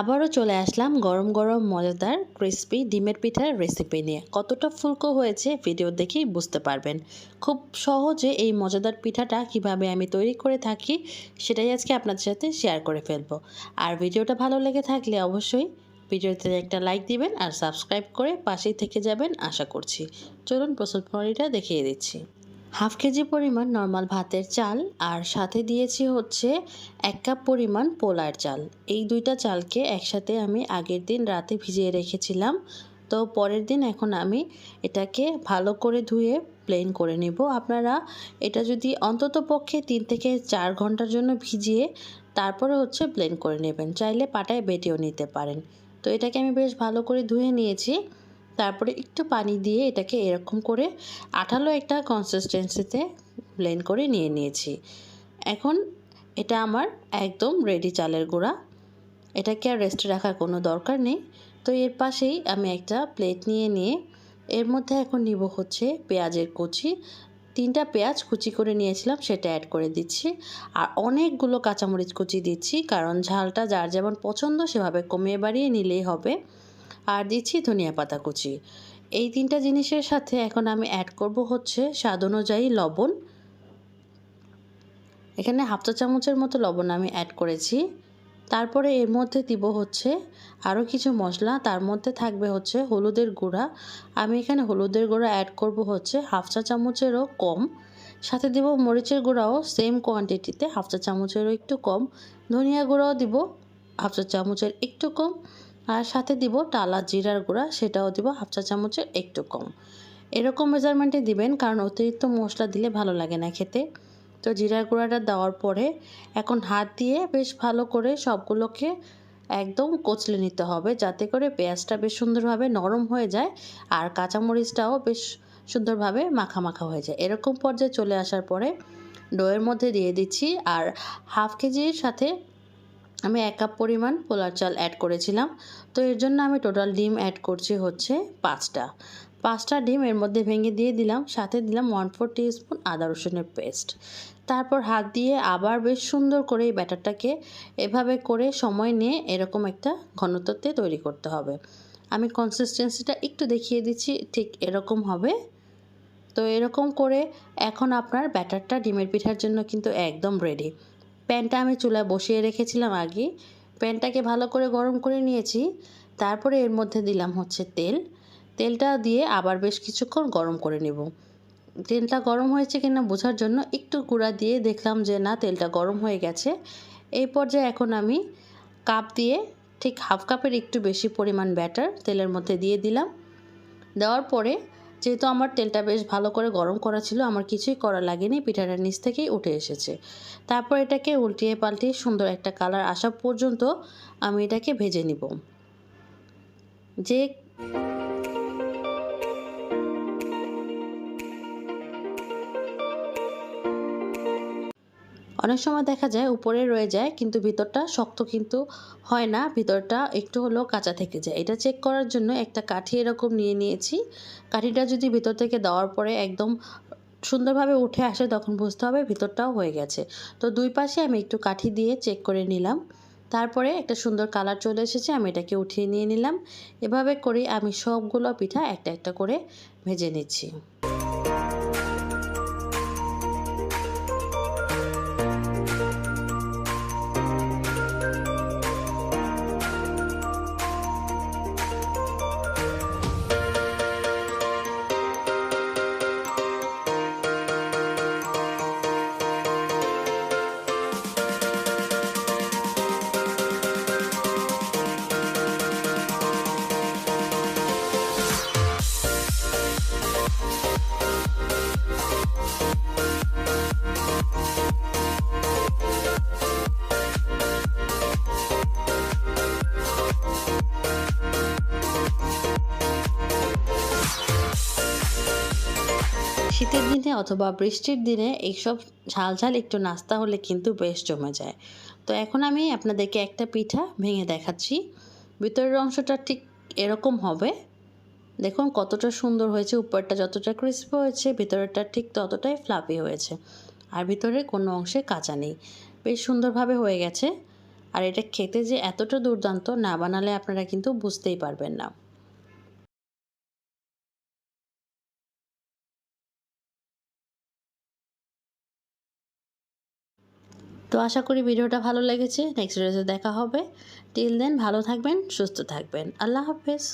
আবারও চলে আসলাম গরম গরম মজাদার ক্রিসপি ডিমের পিঠার রেসিপি নিয়ে। কতটা ফুলকো হয়েছে ভিডিও দেখেই বুঝতে পারবেন। খুব সহজে এই মজাদার পিঠাটা কীভাবে আমি তৈরি করে থাকি সেটাই আজকে আপনাদের সাথে শেয়ার করে ফেলব। আর ভিডিওটা ভালো লেগে থাকলে অবশ্যই ভিডিওতে একটা লাইক দিবেন আর সাবস্ক্রাইব করে পাশেই থেকে যাবেন আশা করছি। চলুন প্রস্তুত প্রণালীটা দেখিয়ে দিচ্ছি। হাফ কেজি পরিমাণ নর্মাল ভাতের চাল আর সাথে দিয়েছি হচ্ছে এক কাপ পরিমাণ পোলার চাল। এই দুইটা চালকে একসাথে আমি আগের দিন রাতে ভিজিয়ে রেখেছিলাম। তো পরের দিন এখন আমি এটাকে ভালো করে ধুয়ে প্লেন করে নেব। আপনারা এটা যদি অন্তত পক্ষে তিন থেকে চার ঘণ্টার জন্য ভিজিয়ে তারপরে হচ্ছে প্লেন করে নেবেন। চাইলে পাটায় বেটেও নিতে পারেন। তো এটাকে আমি বেশ ভালো করে ধুয়ে নিয়েছি। তারপরে একটু পানি দিয়ে এটাকে এরকম করে আঠালো একটা কনসিস্টেন্সিতে ব্লেন্ড করে নিয়ে নিয়েছি। এখন এটা আমার একদম রেডি চালের গুঁড়া। এটাকে আর রেস্টে রাখার কোনো দরকার নেই। তো এর পাশেই আমি একটা প্লেট নিয়ে নিয়ে এর মধ্যে এখন নিব হচ্ছে পেঁয়াজের কুচি। তিনটা পেঁয়াজ কুচি করে নিয়েছিলাম, সেটা অ্যাড করে দিচ্ছি। আর অনেকগুলো কাঁচামরিচ কুচি দিচ্ছি, কারণ ঝালটা যার যেমন পছন্দ সেভাবে কমিয়ে বাড়িয়ে নিলেই হবে। আর দিচ্ছি ধনিয়া পাতা কুচি। এই তিনটা জিনিসের সাথে এখন আমি অ্যাড করব হচ্ছে স্বাদ অনুযায়ী লবণ। এখানে হাফ চা চামচের মতো লবণ আমি অ্যাড করেছি। তারপরে এর মধ্যে দিব হচ্ছে আরও কিছু মশলা, তার মধ্যে থাকবে হচ্ছে হলুদের গুঁড়া। আমি এখানে হলুদের গুঁড়া অ্যাড করব হচ্ছে হাফ চা চামচেরও কম। সাথে দিব মরিচের গুঁড়াও সেম কোয়ান্টিটিতে হাফ চা চামচেরও একটু কম। ধনিয়া গুঁড়াও দিব হাফ চা চামচের একটু কম। আর সাথে দিব টালা জিরার গুঁড়া, সেটাও দিব হাফ চা চামচের একটু কম। এরকম মেজারমেন্টে দিবেন, কারণ অতিরিক্ত মশলা দিলে ভালো লাগে না খেতে। তো জিরার গুঁড়াটা দেওয়ার পরে এখন হাত দিয়ে বেশ ভালো করে সবগুলোকে একদম কচলে নিতে হবে, যাতে করে পেঁয়াজটা বেশ সুন্দরভাবে নরম হয়ে যায় আর কাঁচামরিচটাও বেশ সুন্দরভাবে মাখা মাখা হয়ে যায়। এরকম পর্যায়ে চলে আসার পরে ডোয়ের মধ্যে দিয়ে দিচ্ছি আর হাফ কেজির সাথে আমি এক কাপ পরিমাণ পোলার চাল অ্যাড করেছিলাম। তো এর জন্য আমি টোটাল ডিম অ্যাড করছি হচ্ছে পাঁচটা। পাঁচটা ডিম এর মধ্যে ভেঙে দিয়ে দিলাম, সাথে দিলাম ওয়ান ফোর স্পুন আদা রসুনের পেস্ট তারপর হাত দিয়ে আবার বেশ সুন্দর করে এই ব্যাটারটাকে এভাবে করে সময় নিয়ে এরকম একটা ঘনত্বতে তৈরি করতে হবে। আমি কনসিস্টেন্সিটা একটু দেখিয়ে দিচ্ছি, ঠিক এরকম হবে। তো এরকম করে এখন আপনার ব্যাটারটা ডিমের পিঠার জন্য কিন্তু একদম রেডি প্যানটা আমি চুলায় বসিয়ে রেখেছিলাম আগে। প্যানটাকে ভালো করে গরম করে নিয়েছি। তারপরে এর মধ্যে দিলাম হচ্ছে তেল। তেলটা দিয়ে আবার বেশ কিছুক্ষণ গরম করে নেব। তেলটা গরম হয়েছে কিনা বোঝার জন্য একটু গুঁড়া দিয়ে দেখলাম যে না, তেলটা গরম হয়ে গেছে। এই পর্যায়ে এখন আমি কাপ দিয়ে ঠিক হাফ কাপের একটু বেশি পরিমাণ ব্যাটার তেলের মধ্যে দিয়ে দিলাম। দেওয়ার পরে যেহেতু আমার তেলটা বেশ ভালো করে গরম করা ছিল, আমার কিছুই করা লাগেনি, পিঠাটা নিচ থেকেই উঠে এসেছে। তারপর এটাকে উল্টিয়ে পাল্টিয়ে সুন্দর একটা কালার আসা পর্যন্ত আমি এটাকে ভেজে নিব। যে অনেক সময় দেখা যায় উপরে রয়ে যায়, কিন্তু ভিতরটা শক্ত কিন্তু হয় না। ভিতরটা একটু হলেও কাঁচা থেকে যায়। এটা চেক করার জন্য একটা কাঠি এরকম নিয়ে নিয়েছি। কাঠিটা যদি ভিতর থেকে দেওয়ার পরে একদম সুন্দরভাবে উঠে আসে, তখন বুঝতে হবে ভিতরটাও হয়ে গেছে। তো দুই পাশে আমি একটু কাঠি দিয়ে চেক করে নিলাম। তারপরে একটা সুন্দর কালার চলে এসেছে, আমি এটাকে উঠিয়ে নিয়ে নিলাম। এভাবে করে আমি সবগুলো পিঠা একটা একটা করে ভেজে নিচ্ছি। শীতের দিনে অথবা বৃষ্টির দিনে এইসব ঝাল ঝাল একটু নাস্তা হলে কিন্তু বেশ জমে যায়। তো এখন আমি আপনাদেরকে একটা পিঠা ভেঙে দেখাচ্ছি। ভিতরের অংশটা ঠিক এরকম হবে। দেখুন কতটা সুন্দর হয়েছে, উপরটা যতটা ক্রিস্পি হয়েছে, ভিতরেরটা ঠিক ততটাই ফ্লাফি হয়েছে। আর ভিতরে কোনো অংশে কাঁচা নেই। বেশ সুন্দরভাবে হয়ে গেছে। আর এটা খেতে যে এতটা দুর্দান্ত না বানালে আপনারা কিন্তু বুঝতেই পারবেন না। তো আশা করি ভিডিওটা ভালো লেগেছে। নেক্সট ভিডিওতে দেখা হবে। টিল দেন ভালো থাকবেন, সুস্থ থাকবেন। আল্লাহ হাফেজ।